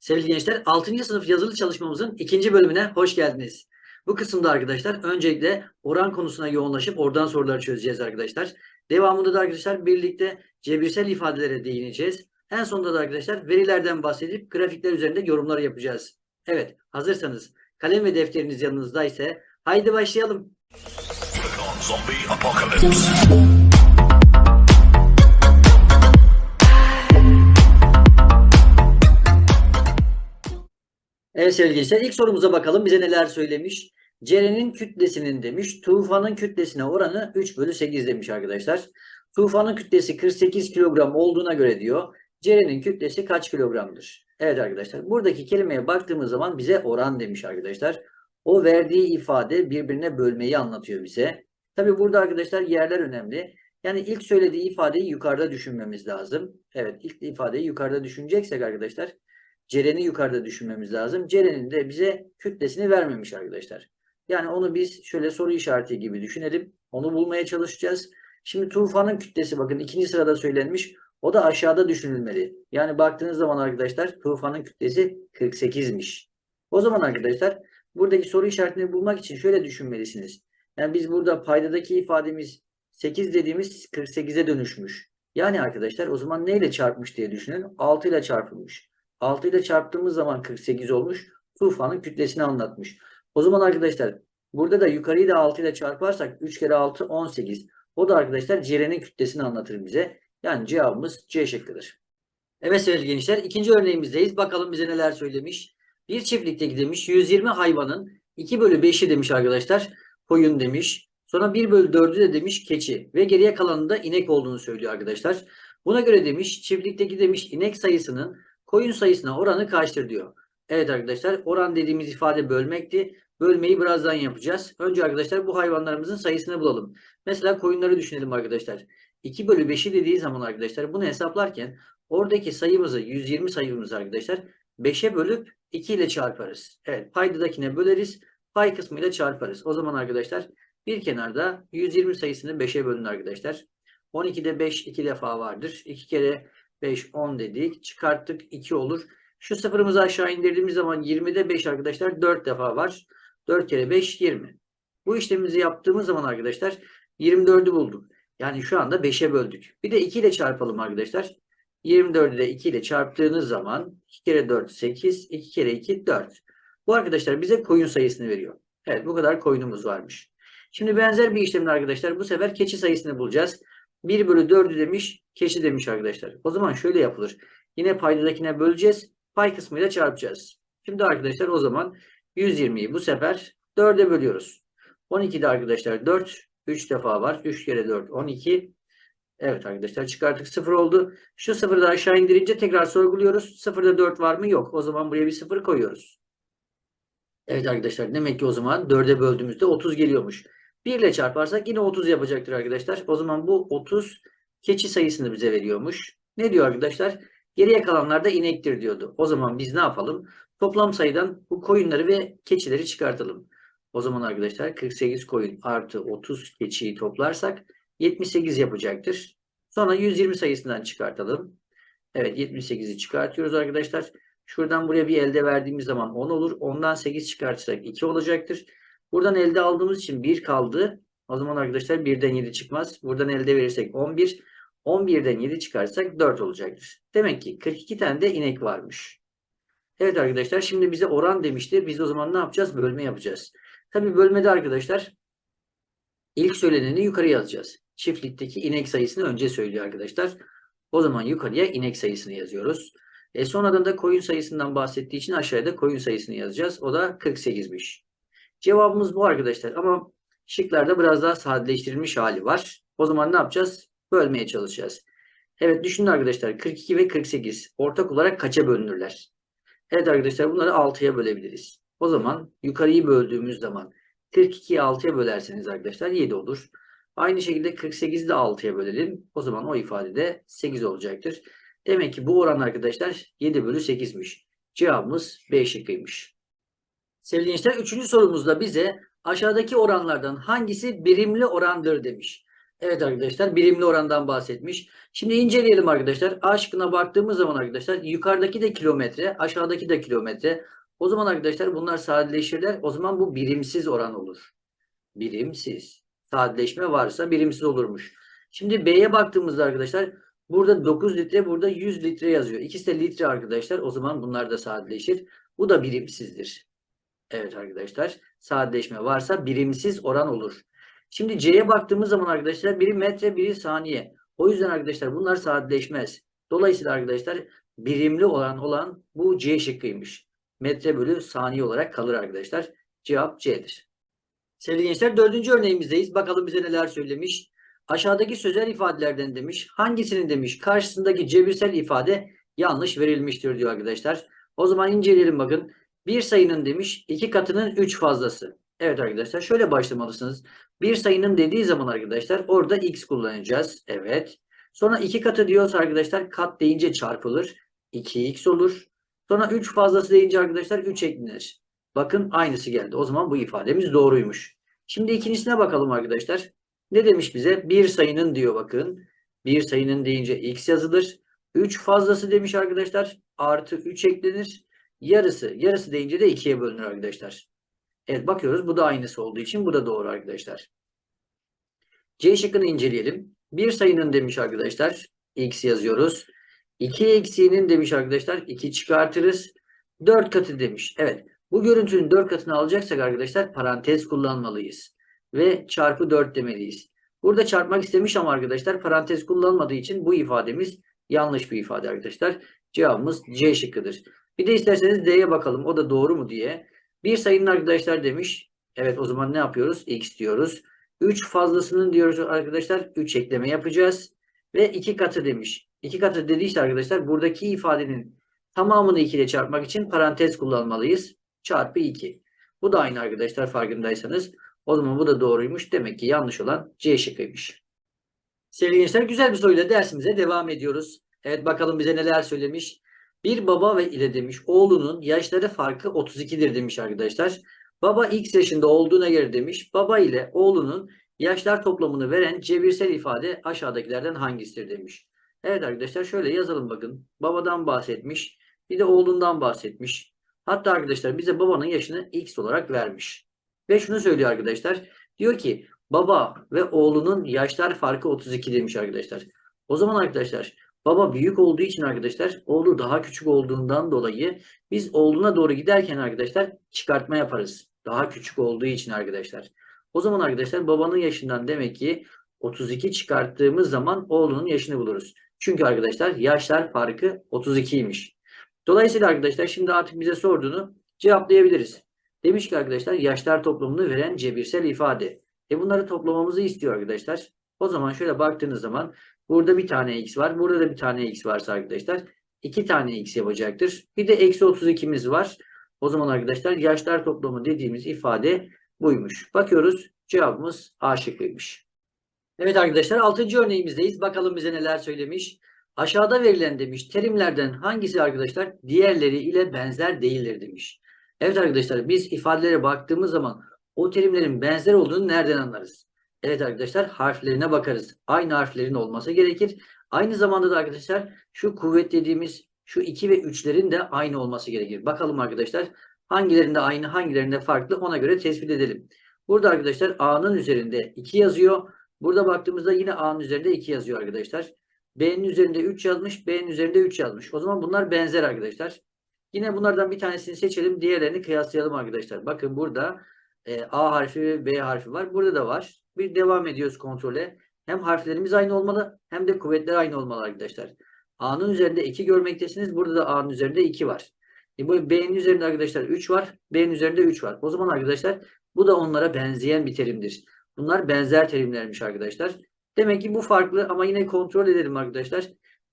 Sevgili gençler 6. sınıf yazılı çalışmamızın ikinci bölümüne hoş geldiniz. Bu kısımda arkadaşlar öncelikle oran konusuna yoğunlaşıp oradan soruları çözeceğiz arkadaşlar. Devamında da arkadaşlar birlikte cebirsel ifadelere değineceğiz. En sonunda da arkadaşlar verilerden bahsedip grafikler üzerinde yorumlar yapacağız. Evet hazırsanız kalem ve defteriniz yanınızda ise haydi başlayalım. Zombie apocalypse. Evet sevgili gençler ilk sorumuza bakalım bize neler söylemiş. Cere'nin kütlesinin demiş tufanın kütlesine oranı 3 bölü 8 demiş arkadaşlar. Tufanın kütlesi 48 kilogram olduğuna göre diyor Cere'nin kütlesi kaç kilogramdır? Evet arkadaşlar buradaki kelimeye baktığımız zaman bize oran demiş arkadaşlar. O verdiği ifade birbirine bölmeyi anlatıyor bize. Tabi burada arkadaşlar yerler önemli. Yani ilk söylediği ifadeyi yukarıda düşünmemiz lazım. Evet ilk ifadeyi yukarıda düşüneceksek arkadaşlar Ceren'i yukarıda düşünmemiz lazım. Ceren'in de bize kütlesini vermemiş arkadaşlar. Yani onu biz şöyle soru işareti gibi düşünelim. Onu bulmaya çalışacağız. Şimdi Tufan'ın kütlesi bakın ikinci sırada söylenmiş. O da aşağıda düşünülmeli. Yani baktığınız zaman arkadaşlar Tufan'ın kütlesi 48'miş. O zaman arkadaşlar buradaki soru işaretini bulmak için şöyle düşünmelisiniz. Yani biz burada paydadaki ifademiz 8 dediğimiz 48'e dönüşmüş. Yani arkadaşlar o zaman neyle çarpmış diye düşünün. 6 ile çarpılmış. 6 ile çarptığımız zaman 48 olmuş. Tufanın kütlesini anlatmış. O zaman arkadaşlar burada da yukarıyı da 6 ile çarparsak 3 kere 6 18. O da arkadaşlar Ceren'in kütlesini anlatır bize. Yani cevabımız C şıkkıdır. Evet sevgili gençler ikinci örneğimizdeyiz. Bakalım bize neler söylemiş. Bir çiftlikteki demiş 120 hayvanın 2 bölü 5'i demiş arkadaşlar. Koyun demiş. Sonra 1 bölü 4'ü de demiş keçi. Ve geriye kalanında inek olduğunu söylüyor arkadaşlar. Buna göre demiş çiftlikteki demiş inek sayısının koyun sayısına oranı kaçtır diyor. Evet arkadaşlar oran dediğimiz ifade bölmekti. Bölmeyi birazdan yapacağız. Önce arkadaşlar bu hayvanlarımızın sayısını bulalım. Mesela koyunları düşünelim arkadaşlar. 2 bölü 5'i dediği zaman arkadaşlar bunu hesaplarken oradaki sayımızı 120 sayımızı arkadaşlar 5'e bölüp 2 ile çarparız. Evet paydadakine böleriz. Pay kısmıyla çarparız. O zaman arkadaşlar bir kenarda 120 sayısını 5'e bölün arkadaşlar. 12'de 5 2 defa vardır. 2 kere 5 10 dedik. Çıkarttık 2 olur. Şu sıfırımızı aşağı indirdiğimiz zaman 20'de 5 arkadaşlar 4 defa var. 4 kere 5 20. Bu işlemimizi yaptığımız zaman arkadaşlar 24'ü bulduk. Yani şu anda 5'e böldük. Bir de 2 ile çarpalım arkadaşlar. 24'ü de 2 ile çarptığınız zaman 2 kere 4 8, 2 kere 2 4. Bu arkadaşlar bize koyun sayısını veriyor. Evet bu kadar koyunumuz varmış. Şimdi benzer bir işlemle arkadaşlar bu sefer keçi sayısını bulacağız. 1 bölü 4'ü demiş, keçi demiş arkadaşlar. O zaman şöyle yapılır. Yine paydadakine böleceğiz. Pay kısmıyla çarpacağız. Şimdi arkadaşlar o zaman 120'yi bu sefer 4'e bölüyoruz. 12'de arkadaşlar 4. 3 defa var. 3 kere 4 12. Evet arkadaşlar çıkarttık 0 oldu. Şu 0'ı da aşağı indirince tekrar sorguluyoruz. 0'da 4 var mı? Yok. O zaman buraya bir 0 koyuyoruz. Evet arkadaşlar demek ki o zaman 4'e böldüğümüzde 30 geliyormuş. 1 ile çarparsak yine 30 yapacaktır arkadaşlar. O zaman bu 30 keçi sayısını bize veriyormuş. Ne diyor arkadaşlar? Geriye kalanlar da inektir diyordu. O zaman biz ne yapalım? Toplam sayıdan bu koyunları ve keçileri çıkartalım. O zaman arkadaşlar 48 koyun artı 30 keçiyi toplarsak 78 yapacaktır. Sonra 120 sayısından çıkartalım. Evet 78'i çıkartıyoruz arkadaşlar. Şuradan buraya bir elde verdiğimiz zaman 10 olur. Ondan 8 çıkartırsak 2 olacaktır. Buradan elde aldığımız için 1 kaldı. O zaman arkadaşlar 1'den 7 çıkmaz. Buradan elde verirsek 11. 11'den 7 çıkarsak 4 olacaktır. Demek ki 42 tane de inek varmış. Evet arkadaşlar şimdi bize oran demişti. Biz o zaman ne yapacağız? Bölme yapacağız. Tabi bölmede arkadaşlar ilk söyleneni yukarı yazacağız. Çiftlikteki inek sayısını önce söylüyor arkadaşlar. O zaman yukarıya inek sayısını yazıyoruz. E sonradan da koyun sayısından bahsettiği için aşağıda koyun sayısını yazacağız. O da 48'miş. Cevabımız bu arkadaşlar ama şıklarda biraz daha sadeleştirilmiş hali var. O zaman ne yapacağız? Bölmeye çalışacağız. Evet düşünün arkadaşlar 42 ve 48 ortak olarak kaça bölünürler? Evet arkadaşlar bunları 6'ya bölebiliriz. O zaman yukarıyı böldüğümüz zaman 42'yi 6'ya bölerseniz arkadaşlar 7 olur. Aynı şekilde 48'i de 6'ya bölelim. O zaman o ifade de 8 olacaktır. Demek ki bu oran arkadaşlar 7 bölü 8'miş. Cevabımız B şıkkıymış. Sevgili gençler 3. sorumuzda bize aşağıdaki oranlardan hangisi birimli orandır demiş. Evet arkadaşlar birimli orandan bahsetmiş. Şimdi inceleyelim arkadaşlar. A şıkkına baktığımız zaman arkadaşlar yukarıdaki de kilometre, aşağıdaki de kilometre. O zaman arkadaşlar bunlar sadeleşirler. O zaman bu birimsiz oran olur. Birimsiz. Sadeleşme varsa birimsiz olurmuş. Şimdi B'ye baktığımızda arkadaşlar burada 9 litre, burada 100 litre yazıyor. İkisi de litre arkadaşlar. O zaman bunlar da sadeleşir. Bu da birimsizdir. Evet arkadaşlar. Sadeleşme varsa birimsiz oran olur. Şimdi C'ye baktığımız zaman arkadaşlar biri metre, biri saniye. O yüzden arkadaşlar bunlar sadeleşmez. Dolayısıyla arkadaşlar birimli olan olan bu C şıkkıymış. Metre bölü saniye olarak kalır arkadaşlar. Cevap C'dir. Sevgili gençler dördüncü örneğimizdeyiz. Bakalım bize neler söylemiş. Aşağıdaki sözel ifadelerden demiş. Hangisinin demiş karşısındaki cebirsel ifade yanlış verilmiştir diyor arkadaşlar. O zaman inceleyelim bakın. Bir sayının demiş iki katının üç fazlası. Evet arkadaşlar şöyle başlamalısınız. Bir sayının dediği zaman arkadaşlar orada x kullanacağız. Evet. Sonra iki katı diyorsa arkadaşlar kat deyince çarpılır. 2x olur. Sonra 3 fazlası deyince arkadaşlar 3 eklenir. Bakın aynısı geldi. O zaman bu ifademiz doğruymuş. Şimdi ikincisine bakalım arkadaşlar. Ne demiş bize? Bir sayının diyor bakın. Bir sayının deyince x yazılır. 3 fazlası demiş arkadaşlar. Artı 3 eklenir. Yarısı. Yarısı deyince de 2'ye bölünür arkadaşlar. Evet bakıyoruz. Bu da aynısı olduğu için bu da doğru arkadaşlar. C şıkkını inceleyelim. Bir sayının demiş arkadaşlar. X yazıyoruz. 2 eksiğinin demiş arkadaşlar. 2 çıkartırız. 4 katı demiş. Evet. Bu görüntünün 4 katını alacaksak arkadaşlar parantez kullanmalıyız. Ve çarpı 4 demeliyiz. Burada çarpmak istemiş ama arkadaşlar parantez kullanmadığı için bu ifademiz yanlış bir ifade arkadaşlar. Cevabımız C şıkkıdır. Bir de isterseniz D'ye bakalım. O da doğru mu diye. Bir sayının arkadaşlar demiş. Evet o zaman ne yapıyoruz? X diyoruz. 3 fazlasının diyoruz arkadaşlar. 3 ekleme yapacağız. Ve 2 katı demiş. 2 katı dediyse arkadaşlar buradaki ifadenin tamamını 2 ile çarpmak için parantez kullanmalıyız. Çarpı 2. Bu da aynı arkadaşlar farkındaysanız. O zaman bu da doğruymuş. Demek ki yanlış olan C şıkkıymış. Sevgili gençler güzel bir soruyla dersimize devam ediyoruz. Evet bakalım bize neler söylemiş. Bir baba ve ile demiş oğlunun yaşları farkı 32'dir demiş arkadaşlar. Baba x yaşında olduğuna göre demiş baba ile oğlunun yaşlar toplamını veren cebirsel ifade aşağıdakilerden hangisidir demiş. Evet arkadaşlar şöyle yazalım bakın. Babadan bahsetmiş. Bir de oğlundan bahsetmiş. Hatta arkadaşlar bize babanın yaşını x olarak vermiş. Ve şunu söylüyor arkadaşlar. Diyor ki baba ve oğlunun yaşlar farkı 32 demiş arkadaşlar. O zaman arkadaşlar baba büyük olduğu için arkadaşlar oğlu daha küçük olduğundan dolayı biz oğluna doğru giderken arkadaşlar çıkartma yaparız. Daha küçük olduğu için arkadaşlar. O zaman arkadaşlar babanın yaşından demek ki 32 çıkarttığımız zaman oğlunun yaşını buluruz. Çünkü arkadaşlar yaşlar farkı 32'ymiş. Dolayısıyla arkadaşlar şimdi artık bize sorduğunu cevaplayabiliriz. Demiş ki arkadaşlar yaşlar toplamını veren cebirsel ifade. E bunları toplamamızı istiyor arkadaşlar. O zaman şöyle baktığınız zaman burada bir tane x var. Burada da bir tane x varsa arkadaşlar iki tane x yapacaktır. Bir de eksi 32'miz var. O zaman arkadaşlar yaşlar toplamı dediğimiz ifade buymuş. Bakıyoruz cevabımız A şıkkıymış. Evet arkadaşlar 6. örneğimizdeyiz. Bakalım bize neler söylemiş. Aşağıda verilen demiş terimlerden hangisi arkadaşlar diğerleri ile benzer değildir demiş. Evet arkadaşlar biz ifadelere baktığımız zaman o terimlerin benzer olduğunu nereden anlarız? Evet arkadaşlar harflerine bakarız. Aynı harflerin olması gerekir. Aynı zamanda da arkadaşlar şu kuvvet dediğimiz şu 2 ve 3'lerin de aynı olması gerekir. Bakalım arkadaşlar hangilerinde aynı hangilerinde farklı ona göre tespit edelim. Burada arkadaşlar A'nın üzerinde 2 yazıyor. Burada baktığımızda yine A'nın üzerinde 2 yazıyor arkadaşlar. B'nin üzerinde 3 yazmış. B'nin üzerinde 3 yazmış. O zaman bunlar benzer arkadaşlar. Yine bunlardan bir tanesini seçelim. Diğerlerini kıyaslayalım arkadaşlar. Bakın burada e, A harfi ve B harfi var. Burada da var. Bir devam ediyoruz kontrole. Hem harflerimiz aynı olmalı hem de kuvvetler aynı olmalı arkadaşlar. A'nın üzerinde 2 görmektesiniz. Burada da A'nın üzerinde 2 var. E bu B'nin üzerinde arkadaşlar 3 var. B'nin üzerinde 3 var. O zaman arkadaşlar bu da onlara benzeyen bir terimdir. Bunlar benzer terimlermiş arkadaşlar. Demek ki bu farklı ama yine kontrol edelim arkadaşlar.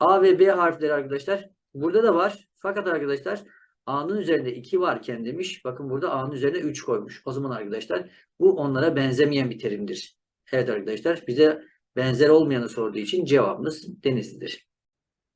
A ve B harfleri arkadaşlar burada da var. Fakat arkadaşlar A'nın üzerinde 2 varken demiş. Bakın burada A'nın üzerine 3 koymuş. O zaman arkadaşlar bu onlara benzemeyen bir terimdir. Evet arkadaşlar bize benzer olmayanı sorduğu için cevabımız Denizli'dir.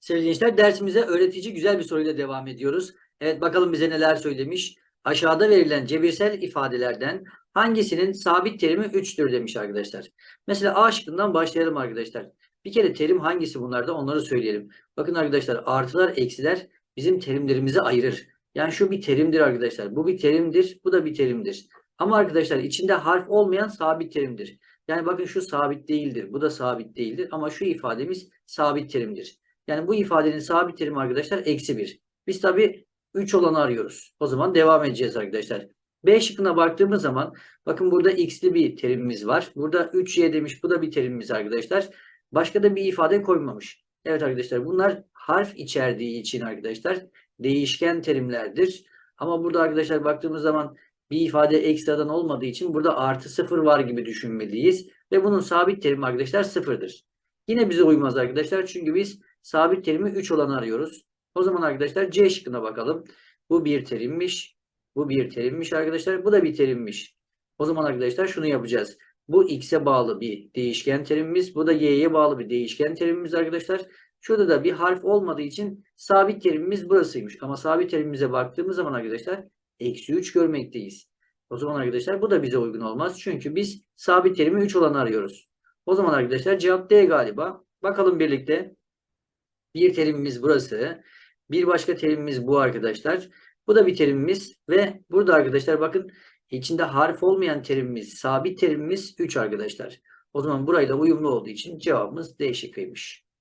Sevgili gençler dersimize öğretici güzel bir soruyla devam ediyoruz. Evet bakalım bize neler söylemiş. Aşağıda verilen cebirsel ifadelerden Hangisinin sabit terimi 3'tür demiş arkadaşlar. Mesela A şıkkından başlayalım arkadaşlar. Bir kere terim hangisi bunlarda onları söyleyelim. Bakın arkadaşlar artılar eksiler bizim terimlerimizi ayırır. Yani şu bir terimdir arkadaşlar. Bu bir terimdir. Bu da bir terimdir. Ama arkadaşlar içinde harf olmayan sabit terimdir. Yani bakın şu sabit değildir. Bu da sabit değildir. Ama şu ifademiz sabit terimdir. Yani bu ifadenin sabit terimi arkadaşlar eksi 1. Biz tabi 3 olanı arıyoruz. O zaman devam edeceğiz arkadaşlar. B şıkkına baktığımız zaman bakın burada x'li bir terimimiz var. Burada 3y demiş. Bu da bir terimimiz arkadaşlar. Başka da bir ifade koymamış. Evet arkadaşlar bunlar harf içerdiği için arkadaşlar değişken terimlerdir. Ama burada arkadaşlar baktığımız zaman bir ifade ekstradan olmadığı için burada artı sıfır var gibi düşünmeliyiz. Ve bunun sabit terimi arkadaşlar sıfırdır. Yine bize uymaz arkadaşlar. Çünkü biz sabit terimi 3 olanı arıyoruz. O zaman arkadaşlar C şıkkına bakalım. Bu bir terimmiş. Bu bir terimmiş arkadaşlar. Bu da bir terimmiş. O zaman arkadaşlar şunu yapacağız. Bu x'e bağlı bir değişken terimimiz. Bu da y'ye bağlı bir değişken terimimiz arkadaşlar. Şurada da bir harf olmadığı için sabit terimimiz burasıymış. Ama sabit terimimize baktığımız zaman arkadaşlar eksi 3 görmekteyiz. O zaman arkadaşlar bu da bize uygun olmaz. Çünkü biz sabit terimi 3 olanı arıyoruz. O zaman arkadaşlar cevap D galiba. Bakalım birlikte. Bir terimimiz burası. Bir başka terimimiz bu arkadaşlar. Bu da bir terimimiz ve burada arkadaşlar bakın içinde harf olmayan terimimiz, sabit terimimiz 3 arkadaşlar. O zaman burayla uyumlu olduğu için cevabımız D şıkkıymış.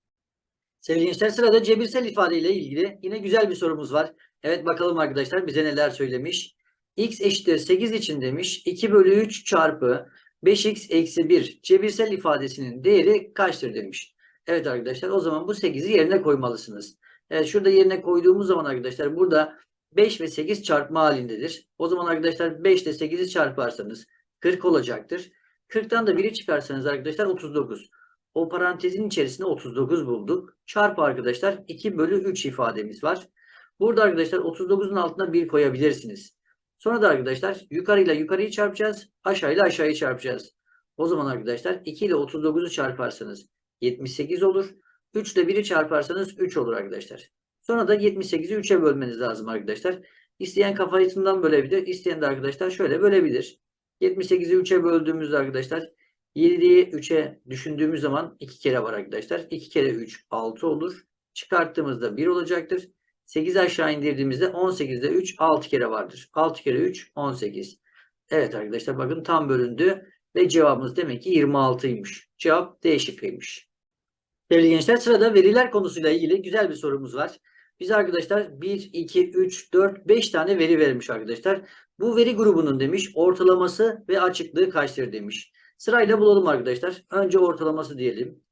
Sevgili gençler sırada cebirsel ifade ile ilgili yine güzel bir sorumuz var. Evet bakalım arkadaşlar bize neler söylemiş. x eşittir 8 için demiş 2 bölü 3 çarpı 5x eksi 1 cebirsel ifadesinin değeri kaçtır demiş. Evet arkadaşlar o zaman bu 8'i yerine koymalısınız. Evet şurada yerine koyduğumuz zaman arkadaşlar burada 5 ve 8 çarpma halindedir. O zaman arkadaşlar 5 ile 8'i çarparsanız 40 olacaktır. 40'tan da 1'i çıkarsanız arkadaşlar 39. O parantezin içerisinde 39 bulduk. Çarpı arkadaşlar 2 bölü 3 ifademiz var. Burada arkadaşlar 39'un altına 1 koyabilirsiniz. Sonra da arkadaşlar yukarıyla yukarıyı çarpacağız. Aşağıyla aşağıyı çarpacağız. O zaman arkadaşlar 2 ile 39'u çarparsanız 78 olur. 3 ile 1'i çarparsanız 3 olur arkadaşlar. Sonra da 78'i 3'e bölmeniz lazım arkadaşlar. İsteyen kafasından bölebilir. İsteyen de arkadaşlar şöyle bölebilir. 78'i 3'e böldüğümüzde arkadaşlar 7'yi 3'e düşündüğümüz zaman 2 kere var arkadaşlar. 2 kere 3 6 olur. Çıkarttığımızda 1 olacaktır. 8'i aşağı indirdiğimizde 18'de 3 6 kere vardır. 6 kere 3 18. Evet arkadaşlar bakın tam bölündü ve cevabımız demek ki 26'ymış. Cevap D şıkkıymış. Sevgili gençler sırada veriler konusuyla ilgili güzel bir sorumuz var. Biz arkadaşlar 1, 2, 3, 4, 5 tane veri vermiş arkadaşlar. Bu veri grubunun demiş ortalaması ve açıklığı kaçtır demiş. Sırayla bulalım arkadaşlar. Önce ortalaması diyelim.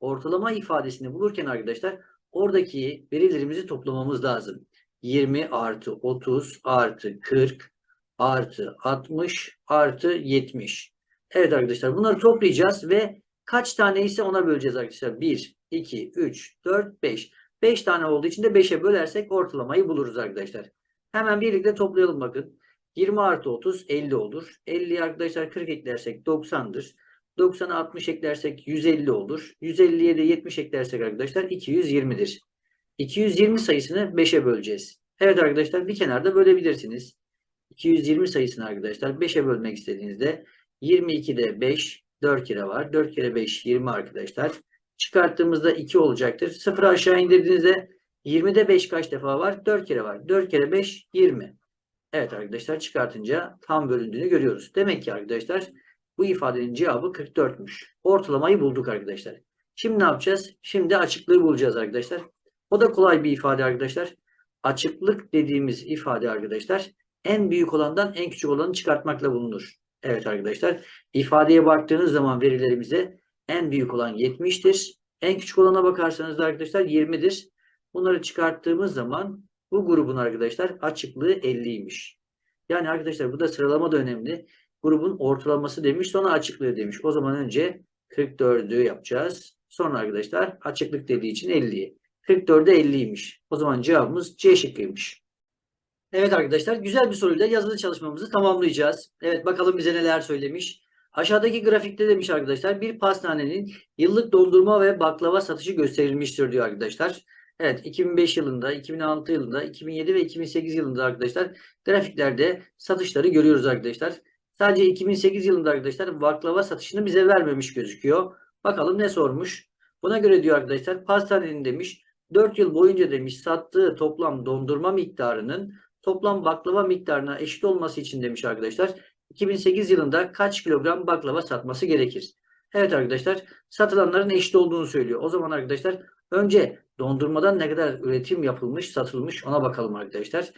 Ortalama ifadesini bulurken arkadaşlar oradaki verilerimizi toplamamız lazım. 20 artı 30 artı 40 artı 60 artı 70. Evet arkadaşlar bunları toplayacağız ve kaç tane ise ona böleceğiz arkadaşlar. 1, 2, 3, 4, 5. 5 tane olduğu için de 5'e bölersek ortalamayı buluruz arkadaşlar. Hemen birlikte toplayalım bakın. 20 artı 30 50 olur. 50'ye arkadaşlar 40 eklersek 90'dır. 90'a 60 eklersek 150 olur. 150'ye de 70 eklersek arkadaşlar 220'dir. 220 sayısını 5'e böleceğiz. Evet arkadaşlar bir kenarda bölebilirsiniz. 220 sayısını arkadaşlar 5'e bölmek istediğinizde 22'de 5 4 kere var. 4 kere 5 20 arkadaşlar. Çıkarttığımızda 2 olacaktır. 0'ı aşağı indirdiğinizde 20'de 5 kaç defa var? 4 kere var. 4 kere 5 20. Evet arkadaşlar çıkartınca tam bölündüğünü görüyoruz. Demek ki arkadaşlar bu ifadenin cevabı 44'müş. Ortalamayı bulduk arkadaşlar. Şimdi ne yapacağız? Şimdi açıklığı bulacağız arkadaşlar. O da kolay bir ifade arkadaşlar. Açıklık dediğimiz ifade arkadaşlar en büyük olandan en küçük olanı çıkartmakla bulunur. Evet arkadaşlar ifadeye baktığınız zaman verilerimize en büyük olan 70'tir. En küçük olana bakarsanız da arkadaşlar 20'dir. Bunları çıkarttığımız zaman bu grubun arkadaşlar açıklığı 50'ymiş. Yani arkadaşlar bu da sıralama da önemli. Grubun ortalaması demiş sonra açıklığı demiş. O zaman önce 44'ü yapacağız. Sonra arkadaşlar açıklık dediği için 50'yi. 44'e 50'ymiş. O zaman cevabımız C şıkkıymış. Evet arkadaşlar güzel bir soruyla yazılı çalışmamızı tamamlayacağız. Evet bakalım bize neler söylemiş. Aşağıdaki grafikte demiş arkadaşlar bir pastanenin yıllık dondurma ve baklava satışı gösterilmiştir diyor arkadaşlar. Evet 2005 yılında, 2006 yılında, 2007 ve 2008 yılında arkadaşlar grafiklerde satışları görüyoruz arkadaşlar. Sadece 2008 yılında arkadaşlar baklava satışını bize vermemiş gözüküyor. Bakalım ne sormuş. Buna göre diyor arkadaşlar pastanenin demiş 4 yıl boyunca demiş sattığı toplam dondurma miktarının toplam baklava miktarına eşit olması için demiş arkadaşlar. 2008 yılında kaç kilogram baklava satması gerekir? Evet arkadaşlar satılanların eşit olduğunu söylüyor. O zaman arkadaşlar önce dondurmadan ne kadar üretim yapılmış, satılmış ona bakalım arkadaşlar.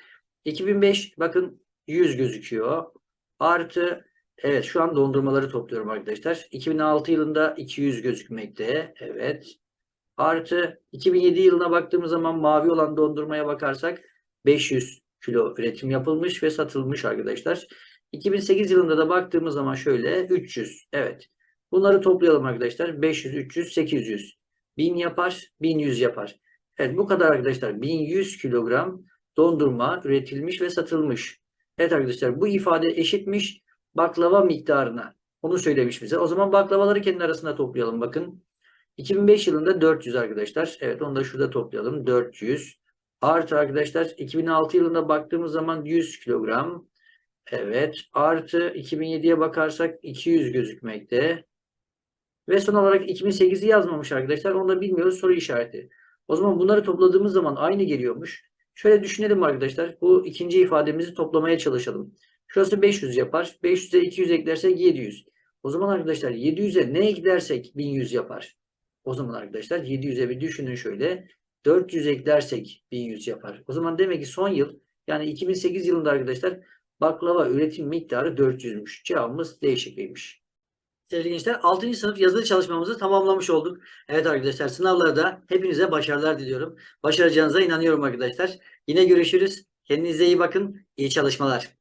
2005 bakın 100 gözüküyor. Artı evet şu an dondurmaları topluyorum arkadaşlar. 2006 yılında 200 gözükmekte. Evet. Artı 2007 yılına baktığımız zaman mavi olan dondurmaya bakarsak 500 kilo üretim yapılmış ve satılmış arkadaşlar. 2008 yılında da baktığımız zaman şöyle 300. Evet. Bunları toplayalım arkadaşlar. 500, 300, 800. 1000 yapar, 1100 yapar. Evet bu kadar arkadaşlar. 1100 kilogram dondurma üretilmiş ve satılmış. Evet arkadaşlar bu ifade eşitmiş baklava miktarına. Onu söylemiş bize. O zaman baklavaları kendi arasında toplayalım bakın. 2005 yılında 400 arkadaşlar. Evet onu da şurada toplayalım. 400. Artı arkadaşlar 2006 yılında baktığımız zaman 100 kilogram. Evet. Artı 2007'ye bakarsak 200 gözükmekte. Ve son olarak 2008'i yazmamış arkadaşlar. Onu da bilmiyoruz. Soru işareti. O zaman bunları topladığımız zaman aynı geliyormuş. Şöyle düşünelim arkadaşlar. Bu ikinci ifademizi toplamaya çalışalım. Şurası 500 yapar. 500'e 200 eklersek 700. O zaman arkadaşlar 700'e ne eklersek 1100 yapar. O zaman arkadaşlar 700'e bir düşünün şöyle. 400 eklersek 1100 yapar. O zaman demek ki son yıl yani 2008 yılında arkadaşlar baklava üretim miktarı 400'müş. Cevabımız değişikliymiş. Sevgili gençler 6. sınıf yazılı çalışmamızı tamamlamış olduk. Evet arkadaşlar sınavlarda hepinize başarılar diliyorum. Başaracağınıza inanıyorum arkadaşlar. Yine görüşürüz. Kendinize iyi bakın. İyi çalışmalar.